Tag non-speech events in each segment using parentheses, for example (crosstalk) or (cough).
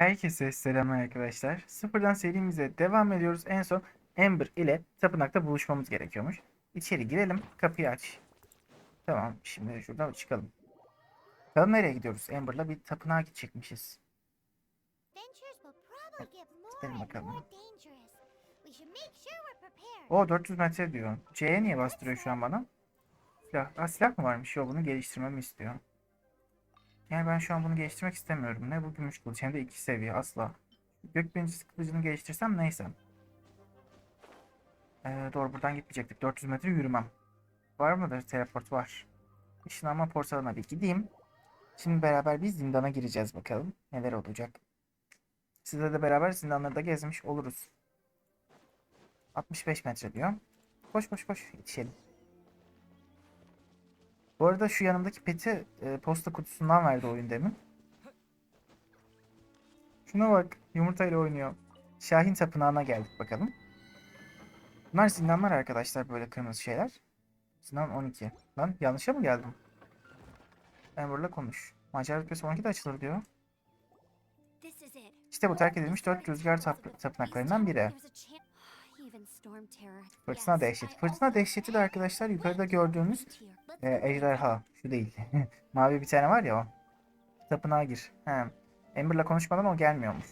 Herkese selamlar arkadaşlar. Sıfırdan serimize devam ediyoruz. En son Ember ile tapınakta buluşmamız gerekiyormuş. İçeri girelim. Kapıyı aç. Tamam. Şimdi şuradan çıkalım. Bakalım nereye gidiyoruz? Amber'la bir tapınağa gidecekmişiz. Gidelim bakalım. O 400 metre diyor. C'ye niye bastırıyor şu an bana? Silah. Aa, silah mı varmış? Yok bunu geliştirmemi istiyor. Yani ben şu an bunu geliştirmek istemiyorum. Ne bu gümüş kılıç hem de iki seviye asla. Gök birincisi kılıcını geliştirsem neyse. Ee, doğru buradan gitmeyecektik. 400 metre yürümem. Var mıdır? Teleport var. Işınlanma portalına bir gideyim. Şimdi beraber bir zindana gireceğiz bakalım. Neler olacak. Sizle de beraber zindanları da gezmiş oluruz. 65 metre diyor. Koş koş koş yetişelim. Bu arada şu yanımdaki peti e, posta kutusundan verdi oyun demin. Şuna bak yumurtayla oynuyor. Şahin Tapınağı'na geldik bakalım. Bunlar zindanlar arkadaşlar böyle kırmızı şeyler. Zindan 12. Lan yanlışa mı geldim? Amber'la konuş. Macera rütbesi 12'de açılır diyor. İşte bu terk edilmiş 4 rüzgar tap- tapınaklarından biri. Fırtına dehşeti. Fırtına dehşeti de arkadaşlar yukarıda gördüğünüz e, ejderha. Şu değil. (laughs) Mavi bir tane var ya o. Tapınağa gir. He. Amber'la konuşmadan o gelmiyormuş.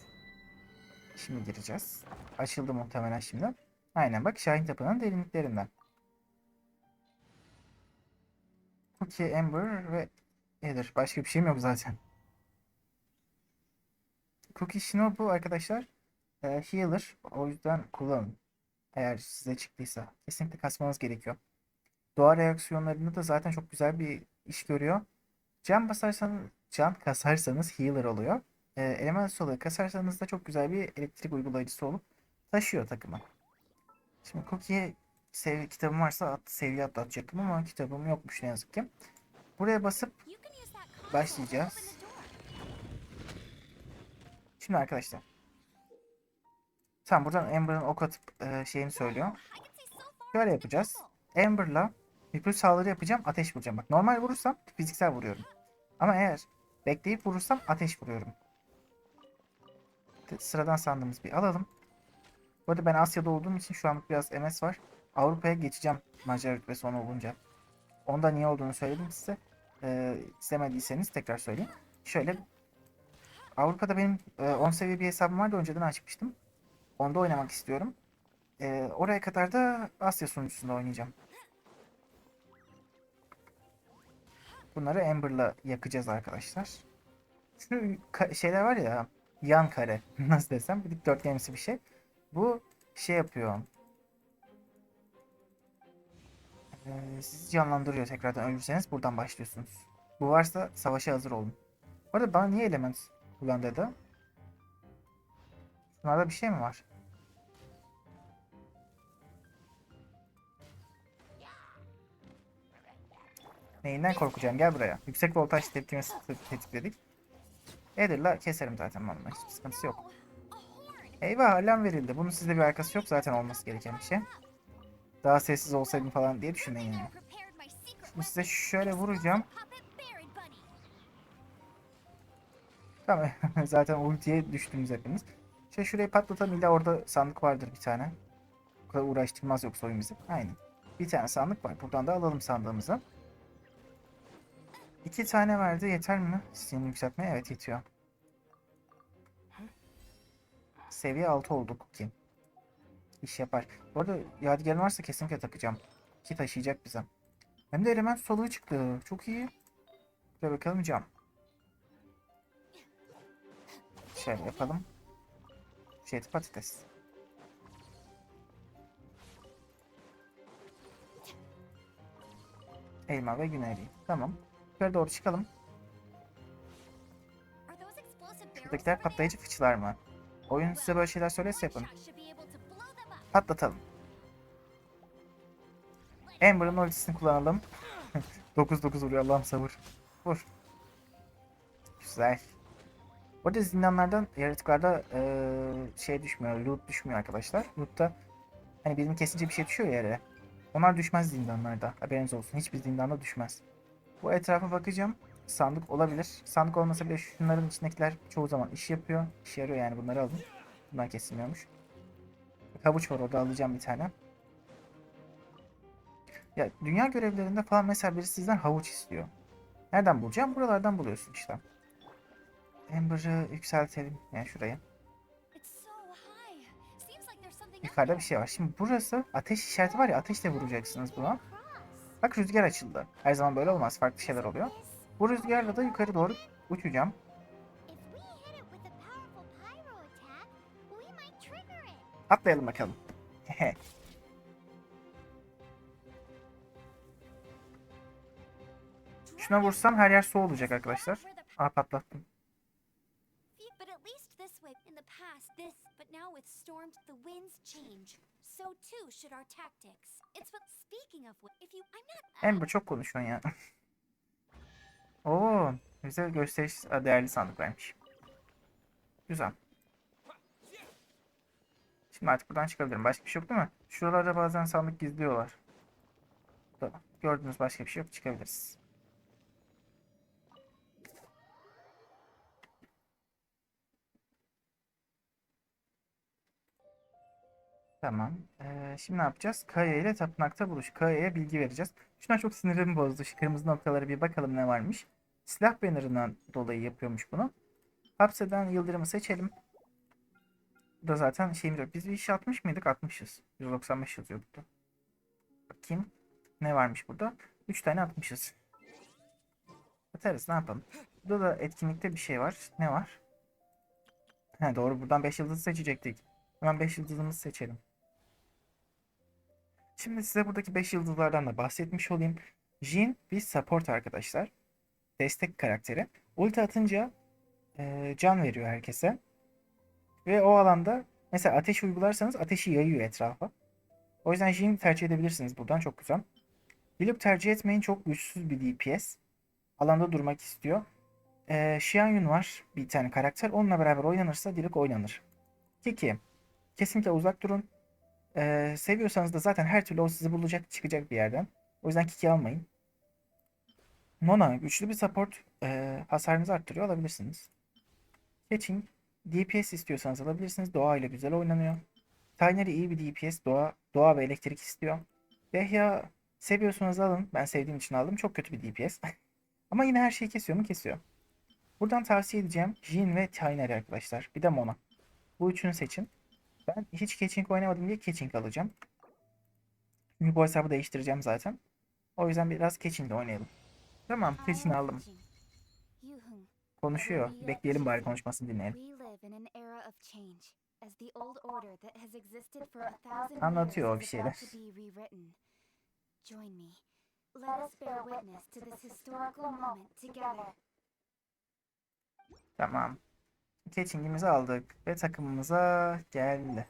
Şimdi gireceğiz. Açıldı muhtemelen şimdi. Aynen bak Şahin Tapınağı'nın derinliklerinden. Cookie, Amber ve Heather. Başka bir şeyim yok zaten. Cookie Shinobu arkadaşlar e, healer. O yüzden kullanın. Eğer size çıktıysa. Kesinlikle kasmanız gerekiyor. Doğa reaksiyonlarında da zaten çok güzel bir iş görüyor. Can basarsanız, can kasarsanız healer oluyor. E, element solu kasarsanız da çok güzel bir elektrik uygulayıcısı olup taşıyor takımı. Şimdi Cookie'ye sev kitabım varsa at, seviye atlatacaktım ama kitabım yokmuş ne yazık ki. Buraya basıp Başlayacağız. Şimdi arkadaşlar. Tamam buradan Amber'ın ok atıp e, şeyini söylüyor. Şöyle yapacağız. Amber'la bir saldırı yapacağım. Ateş vuracağım. Bak normal vurursam fiziksel vuruyorum. Ama eğer bekleyip vurursam ateş vuruyorum. Sıradan sandığımız bir alalım. Bu arada ben Asya'da olduğum için şu an biraz MS var. Avrupa'ya geçeceğim macera rütbesi onu olunca. Onda niye olduğunu söyledim size. Ee, izlemediyseniz tekrar söyleyeyim. Şöyle Avrupa'da benim e, 10 seviye bir hesabım vardı. Önceden açmıştım. Onda oynamak istiyorum. Ee, oraya kadar da Asya sunucusunda oynayacağım. Bunları Amber'la yakacağız arkadaşlar. Şu şeyler var ya yan kare (laughs) nasıl desem bir dikdörtgenimsi bir şey. Bu şey yapıyor. Ee, sizi canlandırıyor tekrardan ölürseniz buradan başlıyorsunuz. Bu varsa savaşa hazır olun. Bu arada bana niye element kullan dedi? Şunlarda bir şey mi var? Neyinden korkacağım? Gel buraya. Yüksek voltaj tepkimesi tetikledik. Eder'la keserim zaten bunu. Hiçbir sıkıntısı yok. Eyvah alarm verildi. Bunun sizde bir arkası yok. Zaten olması gereken bir şey. Daha sessiz olsaydım falan diye düşünmeyin yani. Şimdi size şöyle vuracağım. Tamam. (laughs) Zaten ultiye düştünüz hepiniz. Şey şurayı patlatalım. İlla orada sandık vardır bir tane. Bu kadar uğraştırmaz yoksa oyun bizi. Aynen. Bir tane sandık var. Buradan da alalım sandığımızı. İki tane verdi. Yeter mi? Sistemi yükseltmeye evet yetiyor. Seviye 6 olduk ki. İş yapar. Bu arada yadigarın varsa kesinlikle takacağım. Ki taşıyacak bize. Hem de element soluğu çıktı. Çok iyi. Şöyle bakalım cam. Şöyle yapalım. Şey patates. Elma ve güneri. Tamam. Yukarı doğru çıkalım. Şuradakiler patlayıcı fıçılar mı? Oyun size böyle şeyler söylerse yapın. Patlatalım. Amber'ın ultisini kullanalım. (laughs) 9-9 vuruyor Allah'ım sabır. Vur. Güzel. Burada zindanlardan yaratıklarda eee, şey düşmüyor, loot düşmüyor arkadaşlar. Loot'ta hani bizim kesince bir şey düşüyor yere. Onlar düşmez zindanlarda. Haberiniz olsun. Hiçbir zindanda düşmez. Bu etrafa bakacağım. sandık olabilir. Sandık olmasa bile şunların içindekiler çoğu zaman iş yapıyor. İşe yarıyor yani bunları alın. Bundan kesilmiyormuş. Havuç var orada alacağım bir tane. Ya dünya görevlerinde falan mesela biri sizden havuç istiyor. Nereden bulacağım? Buralardan buluyorsun işte. Amber'ı yükseltelim. Yani şuraya. Yukarıda bir şey var. Şimdi burası ateş işareti var ya ateşle vuracaksınız buna. Bak rüzgar açıldı. Her zaman böyle olmaz. Farklı şeyler oluyor. Bu rüzgarla da yukarı doğru uçacağım. Atlayalım bakalım. (laughs) Şuna vursam her yer su olacak arkadaşlar. Aa patlattım. With storms, the winds change. So too should our tactics. It's what, speaking of if you, I'm not. Amber çok konuşuyorsun ya. (laughs) Oo, bize gösteriş değerli sandık vermiş. Güzel. Şimdi artık buradan çıkabilirim. Başka bir şey yok değil mi? Şuralarda bazen sandık gizliyorlar. Gördüğünüz başka bir şey yok. Çıkabiliriz. Tamam. Ee, şimdi ne yapacağız? Kaya ile tapınakta buluş. Kaya'ya bilgi vereceğiz. Şuna çok sinirimi bozdu. Şu kırmızı noktalara bir bakalım ne varmış. Silah bannerından dolayı yapıyormuş bunu. Hapseden Yıldırım'ı seçelim. Bu da zaten şeyimiz yok. Biz bir iş atmış mıydık? Atmışız. 195 yazıyordu. da. Bakayım. Ne varmış burada? 3 tane atmışız. Atarız ne yapalım. Burada da etkinlikte bir şey var. Ne var? He doğru buradan 5 yıldızı seçecektik. Hemen 5 yıldızımızı seçelim. Şimdi size buradaki 5 yıldızlardan da bahsetmiş olayım. Jin bir support arkadaşlar. Destek karakteri. Ulti atınca e, can veriyor herkese. Ve o alanda mesela ateş uygularsanız ateşi yayıyor etrafa. O yüzden Jin tercih edebilirsiniz buradan çok güzel. Diluc tercih etmeyin çok güçsüz bir DPS. Alanda durmak istiyor. E, Xianyun var bir tane karakter. Onunla beraber oynanırsa Diluc oynanır. Kiki. Kesinlikle uzak durun. Ee, seviyorsanız da zaten her türlü o sizi bulacak, çıkacak bir yerden. O yüzden Kiki almayın. Nona güçlü bir support. Ee, hasarınızı arttırıyor alabilirsiniz. Catching. DPS istiyorsanız alabilirsiniz. Doğa ile güzel oynanıyor. Tinery iyi bir DPS. Doğa, doğa ve elektrik istiyor. Dehya seviyorsanız alın. Ben sevdiğim için aldım. Çok kötü bir DPS. (laughs) Ama yine her şeyi kesiyor mu? Kesiyor. Buradan tavsiye edeceğim Jin ve Tinery arkadaşlar. Bir de Mona. Bu üçünü seçin. Ben hiç Catching oynamadım diye Catching alacağım. Çünkü bu hesabı değiştireceğim zaten. O yüzden biraz Catching'de oynayalım. Tamam, Catching aldım. Konuşuyor. Bekleyelim bari konuşmasını dinleyelim. Anlatıyor bir şeyler. Tamam. Catching'imizi aldık ve takımımıza geldi.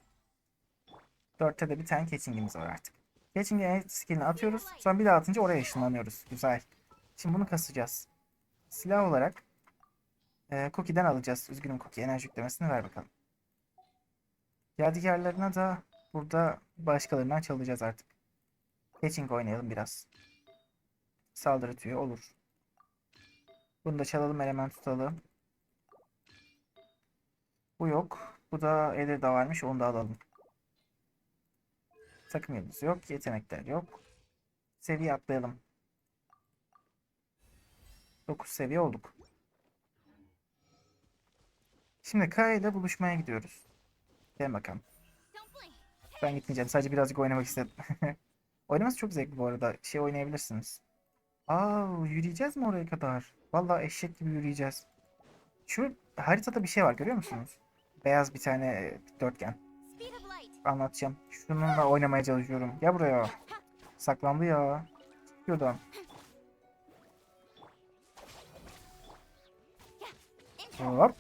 Dörtte de bir tane catching'imiz var artık. Catching'e skillini atıyoruz. Sonra bir daha atınca oraya ışınlanıyoruz. Güzel. Şimdi bunu kasacağız. Silah olarak e, Cookie'den alacağız. Üzgünüm Cookie. Enerji yüklemesini ver bakalım. Yadigarlarına da burada başkalarından çalacağız artık. Catching oynayalım biraz. Saldırı tüyü olur. Bunu da çalalım element tutalım. Bu yok. Bu da Eder da varmış. Onu da alalım. Takım yıldızı yok. Yetenekler yok. Seviye atlayalım. 9 seviye olduk. Şimdi Kaya ile buluşmaya gidiyoruz. Gel bakalım. Ben gitmeyeceğim. Sadece birazcık oynamak istedim. (laughs) Oynaması çok zevkli bu arada. Şey oynayabilirsiniz. Aa, yürüyeceğiz mi oraya kadar? Vallahi eşek gibi yürüyeceğiz. Şu haritada bir şey var görüyor musunuz? Beyaz bir tane e, dörtgen. Anlatacağım. Şununla oynamaya çalışıyorum. Gel buraya. Saklandı ya. Şuradan. Hop.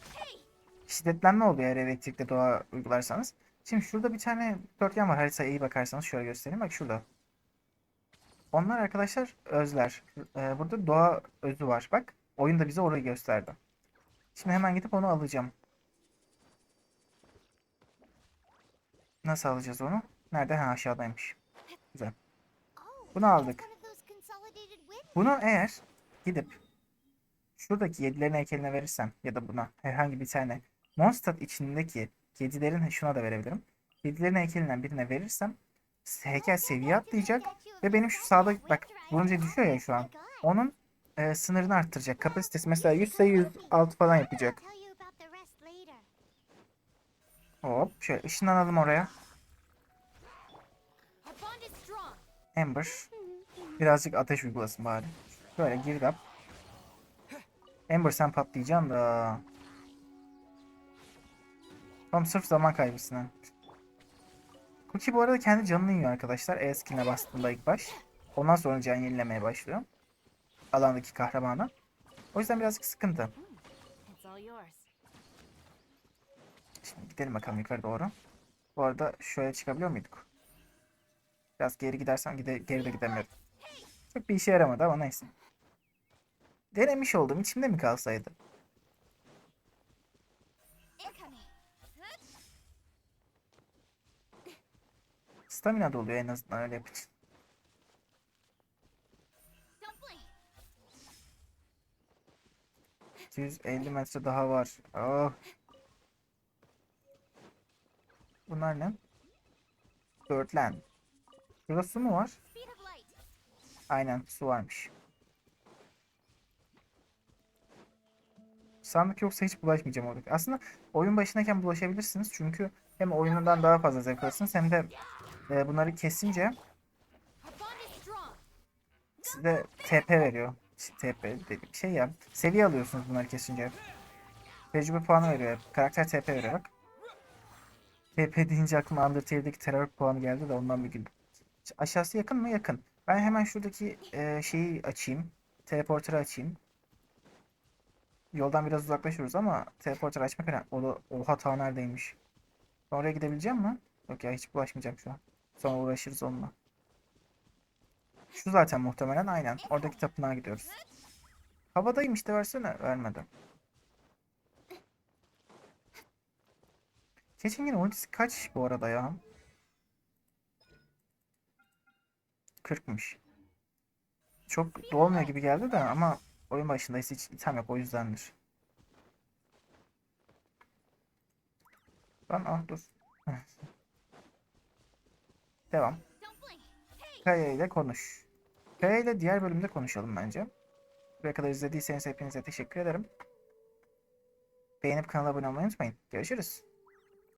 Şiddetlenme oluyor eğer elektrikle doğa uygularsanız. Şimdi şurada bir tane dörtgen var. Haritaya iyi bakarsanız şöyle göstereyim. Bak şurada. Onlar arkadaşlar özler. Ee, burada doğa özü var. Bak. Oyun da bize orayı gösterdi. Şimdi hemen gidip onu alacağım. Nasıl alacağız onu? Nerede? Ha aşağıdaymış. Güzel. Oh, Bunu aldık. Bunu eğer gidip şuradaki yedilerin heykeline verirsem ya da buna herhangi bir tane Mondstadt içindeki kedilerin şuna da verebilirim. Kedilerin heykelinden birine verirsem heykel seviye atlayacak ve benim şu sağda bak vurunca düşüyor ya şu an. Onun e, sınırını arttıracak. Kapasitesi mesela 100 sayı 106 falan yapacak. Hop şöyle ışınlanalım oraya. Ember. Birazcık ateş uygulasın bari. Şöyle girdap. Ember sen patlayacaksın da. Tamam sırf zaman kaybısın ha. Cookie bu arada kendi canını yiyor arkadaşlar. E skill'ine bastığında ilk baş. Ondan sonra can yenilemeye başlıyor. Alandaki kahramana. O yüzden birazcık sıkıntı. Şimdi gidelim bakalım yukarı doğru. Bu arada şöyle çıkabiliyor muyduk? Biraz geri gidersem gide geri de gidemiyorum. Çok bir işe yaramadı ama neyse. Denemiş oldum. içimde mi kalsaydı? Stamina doluyor en azından öyle blink. 250 metre daha var. Oh. Bunlar ne? Birdland. Burada su mu var? Aynen su varmış. Sandık yoksa hiç bulaşmayacağım oradaki. Aslında oyun başındayken bulaşabilirsiniz. Çünkü hem oyunundan daha fazla zevk alırsınız hem de e, bunları kesince size TP veriyor. TP dediğim şey ya. Seviye alıyorsunuz bunları kesince. Tecrübe puanı veriyor. Karakter TP veriyor. TP deyince aklıma Undertale'deki terör puanı geldi de ondan bir. Ş- Aşağısı yakın mı? Yakın. Ben hemen şuradaki e, şeyi açayım. Teleporter'ı açayım. Yoldan biraz uzaklaşıyoruz ama teleporter açmak önemli. O da, oha ta neredeymiş. Oraya gidebileceğim mi? Yok ya hiç bulaşmayacağım şu an. Sonra uğraşırız onunla. Şu zaten muhtemelen aynen. Oradaki tapınağa gidiyoruz. Havadayım işte versene. Vermedi. Keçingin ultisi kaç bu arada ya? 40'mış. Çok dolmuyor gibi geldi de ama oyun başındaysa hiç item yok o yüzdendir. Lan ah dur. (laughs) Devam. Kaya ile konuş. Kaya ile diğer bölümde konuşalım bence. Buraya kadar izlediyseniz hepinize teşekkür ederim. Beğenip kanala abone olmayı unutmayın. Görüşürüz.